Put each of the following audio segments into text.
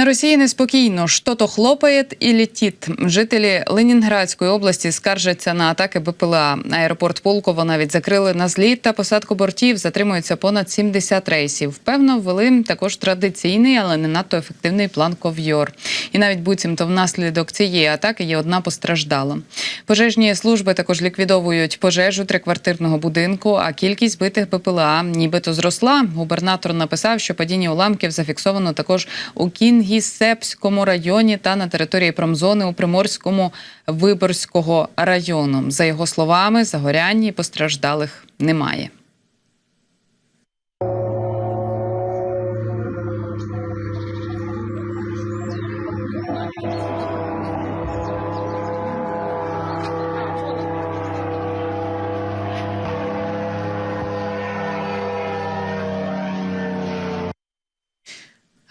На Росії неспокійно. Що то хлопає і летить. Жителі Ленінградської області скаржаться на атаки БПЛА. Аеропорт Пулково навіть закрили на зліт та посадку бортів. Затримується понад 70 рейсів. Певно, ввели також традиційний, але не надто ефективний план ков'йор. І навіть буцімто внаслідок цієї атаки є одна постраждала. Пожежні служби також ліквідовують пожежу триквартирного будинку. А кількість збитих БПЛА нібито зросла. Губернатор написав, що падіння уламків зафіксовано також у Кінгісепському районі та на території промзони у Приморському Виборського району. За його словами, загорянь і постраждалих немає.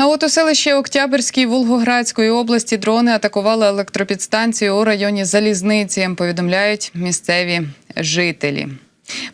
От у селищі Октябрьській Волгоградської області дрони атакували електропідстанцію у районі Залізниці. Повідомляють місцеві жителі.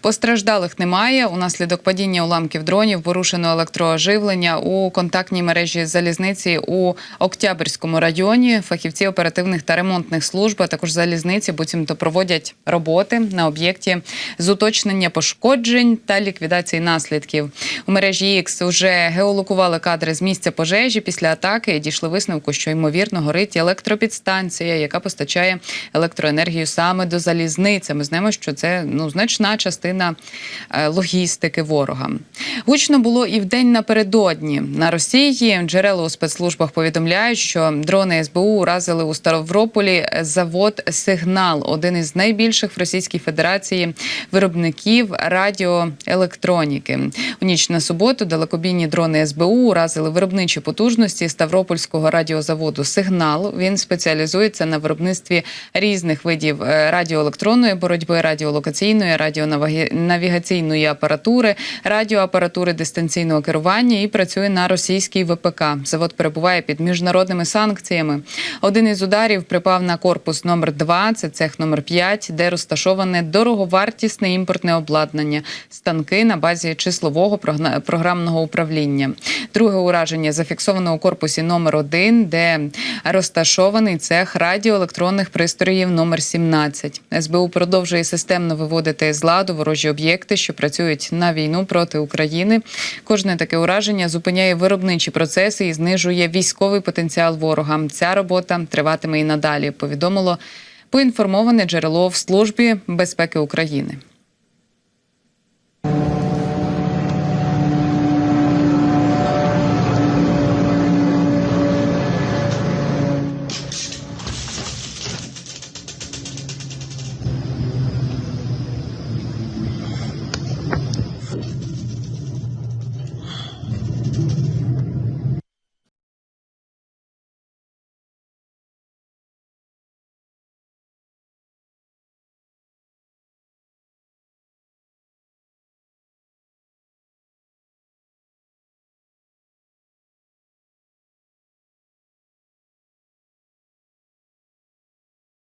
Постраждалих немає. Унаслідок падіння уламків дронів порушено електрооживлення у контактній мережі залізниці у Октябрьському районі. Фахівці оперативних та ремонтних служб, а також залізниці, буцімто проводять роботи на об'єкті з уточнення пошкоджень та ліквідації наслідків. У мережі X вже геолокували кадри з місця пожежі після атаки і дійшли висновку, що ймовірно горить електропідстанція, яка постачає електроенергію саме до залізниці. Ми знаємо, що це ну значна частина е, логістики ворога. Гучно було і в день напередодні на Росії. Джерела у спецслужбах повідомляють, що дрони СБУ уразили у Ставрополі завод Сигнал, один із найбільших в Російській Федерації виробників радіоелектроніки. У ніч на суботу далекобійні дрони СБУ уразили виробничі потужності Ставропольського радіозаводу Сигнал. Він спеціалізується на виробництві різних видів е, радіоелектронної боротьби, радіолокаційної, радіонавігаційної апаратури, радіоапаратури дистанційного керування і працює на російській ВПК. Завод перебуває під міжнародними санкціями. Один із ударів припав на корпус номер 2 це цех номер 5 де розташоване дороговартісне імпортне обладнання, станки на базі числового програмного управління. Друге ураження зафіксовано у корпусі номер 1 де розташований цех радіоелектронних пристроїв номер 17. СБУ продовжує системно виводити з ладу ворожі об'єкти, що працюють на війну проти України. Кожне таке ураження зупиняє виробничі процеси і знижує військовий потенціал ворога. Ця робота триватиме і надалі. Повідомило поінформоване джерело в службі безпеки України.